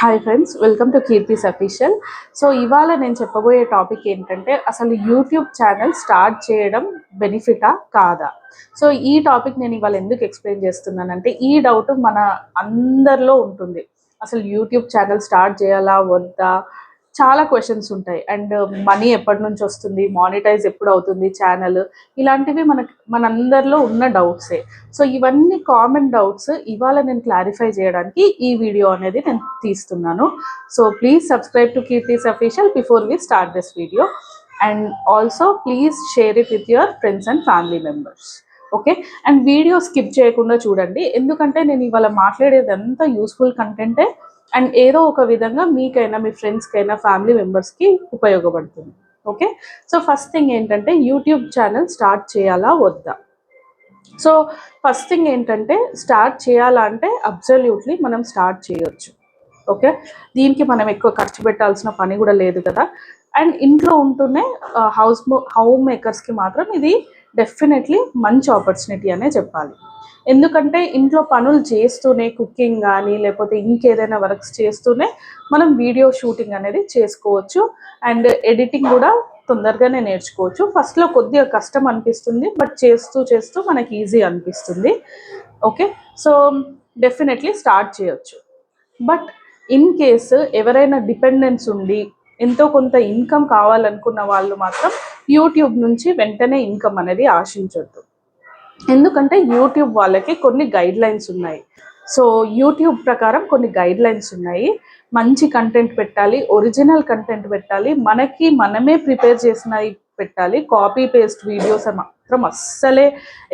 Hi friends welcome to Keerthi's official so ఇవాళ నేను చెప్పబోయే టాపిక్ ఏంటంటే అసలు యూట్యూబ్ ఛానల్ స్టార్ట్ చేయడం బెనిఫిటా కాదా? సో ఈ టాపిక్ నేను ఇవాళ ఎందుకు ఎక్స్ప్లెయిన్ చేస్తున్నానంటే ఈ డౌట్ మన అందరిలో ఉంటుంది. అసలు యూట్యూబ్ ఛానల్ స్టార్ట్ చేయాలా వద్దా? చాలా క్వశ్చన్స్ ఉంటాయి. అండ్ మనీ uh, ఎప్పటి నుంచి వస్తుంది? మానిటైజ్ ఎప్పుడు అవుతుంది? ఛానల్ ఇలాంటివి మనకి మనందరిలో ఉన్న డౌట్సే సో ఇవన్నీ కామన్ డౌట్స్ ఇవాళ నేను క్లారిఫై చేయడానికి ఈ వీడియో అనేది నేను తీస్తున్నాను. So please subscribe to Keerthi's official before we start this video and also please share it with your friends and family members okay and video skip చేయకుండా చూడండి. ఎందుకంటే నేను ఇవాళ మాట్లాడేది అంతా యూస్ఫుల్ కంటెంటే అండ్ ఏదో ఒక విధంగా మీకైనా మీ ఫ్రెండ్స్కైనా ఫ్యామిలీ మెంబర్స్కి ఉపయోగపడుతుంది. ఓకే సో ఫస్ట్ థింగ్ ఏంటంటే యూట్యూబ్ ఛానల్ స్టార్ట్ చేయాలా వద్దా? సో ఫస్ట్ థింగ్ ఏంటంటే స్టార్ట్ చేయాలా అంటే అబ్జల్యూట్లీ మనం స్టార్ట్ చేయొచ్చు. ఓకే దీనికి మనం ఎక్కువ ఖర్చు పెట్టాల్సిన పని కూడా లేదు కదా? అండ్ ఇంట్లో ఉంటూనే హౌస్ హోమ్ మేకర్స్కి మాత్రం ఇది డెఫినెట్లీ మంచి ఆపర్చునిటీ అనే చెప్పాలి. ఎందుకంటే ఇంట్లో పనులు చేస్తూనే కుకింగ్ కానీ లేకపోతే ఇంకేదైనా వర్క్స్ చేస్తూనే మనం వీడియో షూటింగ్ అనేది చేసుకోవచ్చు. అండ్ ఎడిటింగ్ కూడా తొందరగానే నేర్చుకోవచ్చు. ఫస్ట్లో కొద్దిగా కష్టం అనిపిస్తుంది బట్ చేస్తూ చేస్తూ మనకి ఈజీ అనిపిస్తుంది. ఓకే? సో డెఫినెట్లీ స్టార్ట్ చేయొచ్చు. బట్ ఇన్ కేసు ఎవరైనా డిపెండెన్స్ ఉండి ఎంతో కొంత ఇన్కమ్ కావాలనుకున్న వాళ్ళు మాత్రం యూట్యూబ్ నుంచి వెంటనే ఇన్కమ్ అనేది ఆశించొద్దు. ఎందుకంటే యూట్యూబ్ వాళ్ళకి కొన్ని గైడ్ లైన్స్ ఉన్నాయి. సో యూట్యూబ్ ప్రకారం కొన్ని గైడ్ లైన్స్ ఉన్నాయి. మంచి కంటెంట్ పెట్టాలి ఒరిజినల్ కంటెంట్ పెట్టాలి మనకి మనమే ప్రిపేర్ చేసినవి పెట్టాలి కాపీ పేస్ట్ వీడియోస్ మాత్రం అస్సలే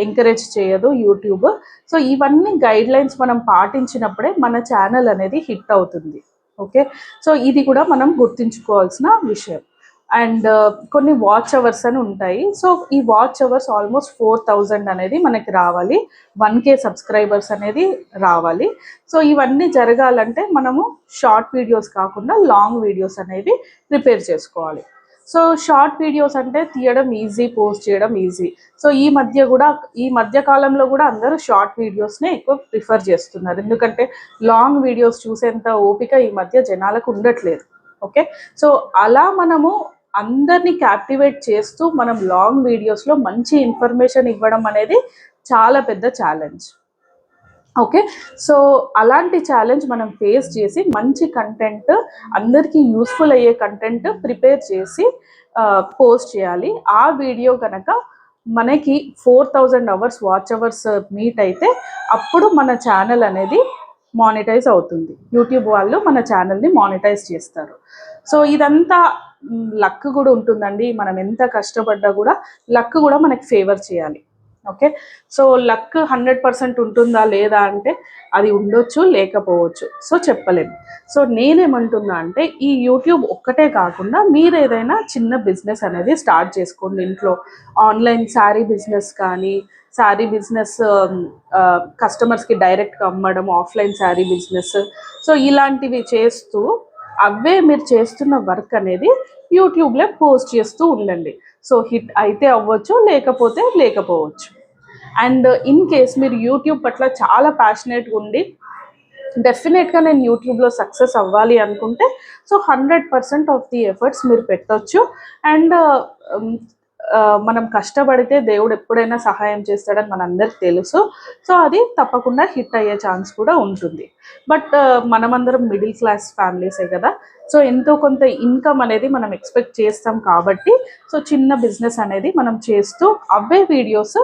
ఎంకరేజ్ చేయదు యూట్యూబ్. సో ఇవన్నీ గైడ్ లైన్స్ మనం పాటించినప్పుడే మన ఛానల్ అనేది హిట్ అవుతుంది. ఓకే? సో ఇది కూడా మనం గుర్తుంచుకోవాల్సిన విషయం. అండ్ కొన్ని వాచ్ అవర్స్ అని ఉంటాయి. సో ఈ watch hours almost four thousand అనేది మనకి రావాలి. వన్ కే సబ్స్క్రైబర్స్ అనేది రావాలి. సో ఇవన్నీ జరగాలంటే మనము షార్ట్ వీడియోస్ కాకుండా లాంగ్ వీడియోస్ అనేవి ప్రిపేర్ చేసుకోవాలి. సో షార్ట్ వీడియోస్ అంటే తీయడం ఈజీ పోస్ట్ చేయడం ఈజీ సో ఈ మధ్య కూడా ఈ మధ్య కాలంలో కూడా అందరూ షార్ట్ వీడియోస్నే ఎక్కువ ప్రిఫర్ చేస్తున్నారు. ఎందుకంటే లాంగ్ వీడియోస్ చూసేంత ఓపిక ఈ మధ్య జనాలకు ఉండట్లేదు. ఓకే? సో అలా మనము అందరినీ క్యాప్టివేట్ చేస్తూ మనం లాంగ్ వీడియోస్లో మంచి ఇన్ఫర్మేషన్ ఇవ్వడం అనేది చాలా పెద్ద ఛాలెంజ్ ఓకే సో అలాంటి ఛాలెంజ్ మనం ఫేస్ చేసి మంచి కంటెంట్ అందరికీ యూస్ఫుల్ అయ్యే కంటెంట్ ప్రిపేర్ చేసి పోస్ట్ చేయాలి. ఆ వీడియో కనుక మనకి four thousand hours watch hours meet అయితే అప్పుడు మన ఛానల్ అనేది మానిటైజ్ అవుతుంది. యూట్యూబ్ వాళ్ళు మన ఛానల్ని మానిటైజ్ చేస్తారు. సో ఇదంతా లక్ కూడా ఉంటుందండి. మనం ఎంత కష్టపడ్డా కూడా లక్ కూడా మనకి ఫేవర్ చేయాలి. Okay so luck hundred percent ఉంటుందా లేదా అంటే అది ఉండొచ్చు లేకపోవచ్చు. సో చెప్పలేము. సో నేనేమంటున్నా అంటే ఈ యూట్యూబ్ ఒక్కటే కాకుండా మీరు ఏదైనా చిన్న బిజినెస్ అనేది స్టార్ట్ చేసుకోండి. ఇంట్లో ఆన్లైన్ శారీ బిజినెస్ కానీ శారీ బిజినెస్ కస్టమర్స్కి డైరెక్ట్గా అమ్మడం ఆఫ్లైన్ శారీ బిజినెస్ సో ఇలాంటివి చేస్తూ అవే మీరు చేస్తున్న వర్క్ అనేది యూట్యూబ్లో పోస్ట్ చేస్తూ ఉండండి. సో హిట్ అయితే అవ్వచ్చు లేకపోతే లేకపోవచ్చు. అండ్ ఇన్ కేస్ మీరు యూట్యూబ్ పట్ల చాలా ప్యాషనేట్గా ఉండి డెఫినెట్గా నేను యూట్యూబ్లో సక్సెస్ అవ్వాలి అనుకుంటే so hundred percent of the efforts మీరు పెట్టవచ్చు అండ్ మనం కష్టపడితే దేవుడు ఎప్పుడైనా సహాయం చేస్తాడని మనందరికి తెలుసు. సో అది తప్పకుండా హిట్ అయ్యే ఛాన్స్ కూడా ఉంటుంది. బట్ మనమందరం మిడిల్ క్లాస్ ఫ్యామిలీసే కదా. సో ఎంతో కొంత ఇన్కమ్ అనేది మనం ఎక్స్పెక్ట్ చేస్తాం కాబట్టి సో చిన్న బిజినెస్ అనేది మనం చేస్తూ అవే వీడియోస్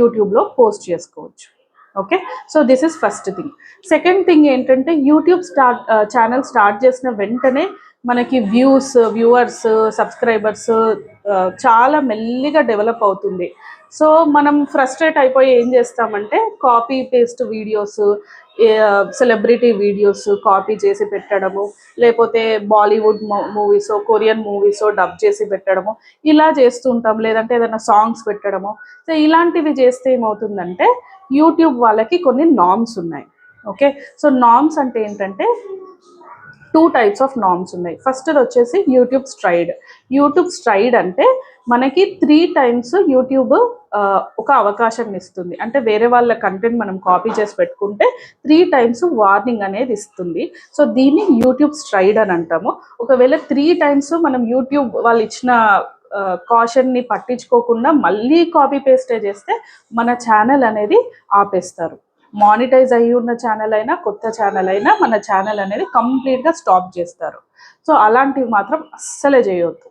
యూట్యూబ్లో పోస్ట్ చేసుకోవచ్చు. Okay? So this is first thing second thing ఏంటంటే యూట్యూబ్ స్టార్ట్ ఛానల్ స్టార్ట్ చేసిన వెంటనే మనకి వ్యూస్ వ్యూవర్స్ సబ్స్క్రైబర్స్ చాలా మెల్లిగా డెవలప్ అవుతుంది. సో మనం ఫ్రస్ట్రేట్ అయిపోయి ఏం చేస్తామంటే copy paste videos celebrity videos copy చేసి పెట్టడము లేకపోతే Bollywood movies Korean movies dub చేసి పెట్టడము ఇలా చేస్తుంటాం లేదంటే ఏదైనా సాంగ్స్ పెట్టడము. సో ఇలాంటివి చేస్తే ఏమవుతుందంటే యూట్యూబ్ వాళ్ళకి కొన్ని నామ్స్ ఉన్నాయి. ఓకే సో నామ్స్ అంటే ఏంటంటే టూ టైప్స్ ఆఫ్ నామ్స్ ఉన్నాయి. ఫస్ట్ వచ్చేసి యూట్యూబ్ స్ట్రైడ్. యూట్యూబ్ స్ట్రైడ్ అంటే మనకి త్రీ టైమ్స్ యూట్యూబ్ ఒక అవకాశం ఇస్తుంది. అంటే వేరే వాళ్ళ కంటెంట్ మనం కాపీ చేసి పెట్టుకుంటే త్రీ టైమ్స్ వార్నింగ్ అనేది ఇస్తుంది. సో దీన్ని యూట్యూబ్ స్ట్రైడ్ అని అంటాము. ఒకవేళ త్రీ టైమ్స్ మనం యూట్యూబ్ వాళ్ళు ఇచ్చిన కాషన్ని పట్టించుకోకుండా మళ్ళీ కాపీ పేస్టే చేస్తే మన ఛానల్ అనేది ఆపేస్తారు. మానిటైజ్ అయ్యి ఉన్న ఛానల్ అయినా కొత్త ఛానల్ అయినా మన ఛానల్ అనేది కంప్లీట్గా స్టాప్ చేస్తారు. సో అలాంటివి మాత్రం అస్సలే చేయొద్దు.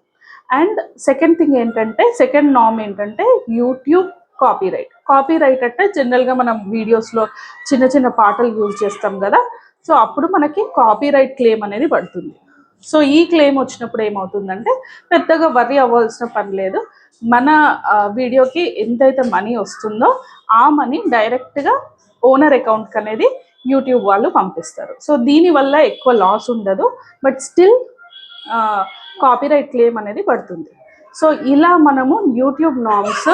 అండ్ సెకండ్ థింగ్ ఏంటంటే సెకండ్ నామ్ ఏంటంటే YouTube copyright copyright అంటే జనరల్గా మనం వీడియోస్లో చిన్న చిన్న పాటలు యూజ్ చేస్తాం కదా సో అప్పుడు మనకి కాపీ రైట్ క్లెయిమ్ అనేది పడుతుంది. సో ఈ క్లెయిమ్ వచ్చినప్పుడు ఏమవుతుందంటే పెద్దగా వర్రీ అవ్వాల్సిన పని లేదు. మన వీడియోకి ఎంతైతే మనీ వస్తుందో ఆ మనీ డైరెక్ట్గా ఓనర్ అకౌంట్కి అనేది యూట్యూబ్ వాళ్ళు పంపిస్తారు. సో దీనివల్ల ఎక్కువ లాస్ ఉండదు. బట్ స్టిల్ కాపీరైట్ క్లెయిమ్ అనేది పడుతుంది. సో ఇలా మనము యూట్యూబ్ నామ్స్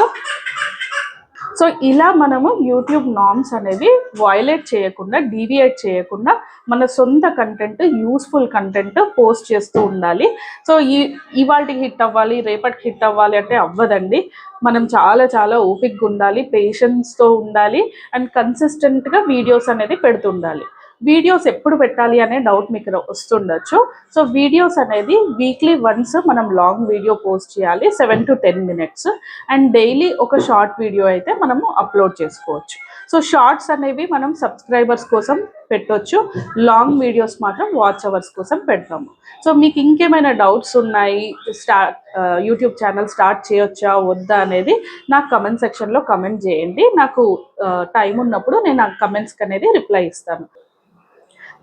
సో ఇలా మనము యూట్యూబ్ నామ్స్ అనేవి వయలేట్ చేయకుండా డీవియేట్ చేయకుండా మన సొంత కంటెంట్ యూస్ఫుల్ కంటెంట్ పోస్ట్ చేస్తూ ఉండాలి. సో ఈ ఇవాళకి హిట్ అవ్వాలి రేపటికి హిట్ అవ్వాలి అంటే అవ్వదండి. మనం చాలా చాలా ఓపిక్గా ఉండాలి పేషెన్స్తో ఉండాలి అండ్ కన్సిస్టెంట్గా వీడియోస్ అనేది పెడుతుండాలి. వీడియోస్ ఎప్పుడు పెట్టాలి అనే డౌట్ మీకు వస్తుండొచ్చు. సో వీడియోస్ అనేది వీక్లీ వన్స్ మనం లాంగ్ వీడియో పోస్ట్ చేయాలి seven to ten minutes. And daily ఒక షార్ట్ వీడియో అయితే మనము అప్లోడ్ చేసుకోవచ్చు. సో షార్ట్స్ అనేవి మనం సబ్స్క్రైబర్స్ కోసం పెట్టొచ్చు. లాంగ్ వీడియోస్ మాత్రం వాచ్ అవర్స్ కోసం పెడతాము. సో మీకు ఇంకేమైనా డౌట్స్ ఉన్నాయి స్టార్ట్ యూట్యూబ్ ఛానల్ స్టార్ట్ చేయొచ్చా వద్దా అనేది నాకు కమెంట్ సెక్షన్లో కమెంట్ చేయండి. నాకు టైం ఉన్నప్పుడు నేను ఆ కమెంట్స్కి అనేది రిప్లై ఇస్తాను.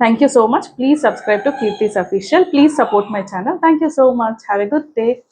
Thank you so much. Please subscribe to Kirti's Official. Please support my channel. Thank you so much. Have a good day.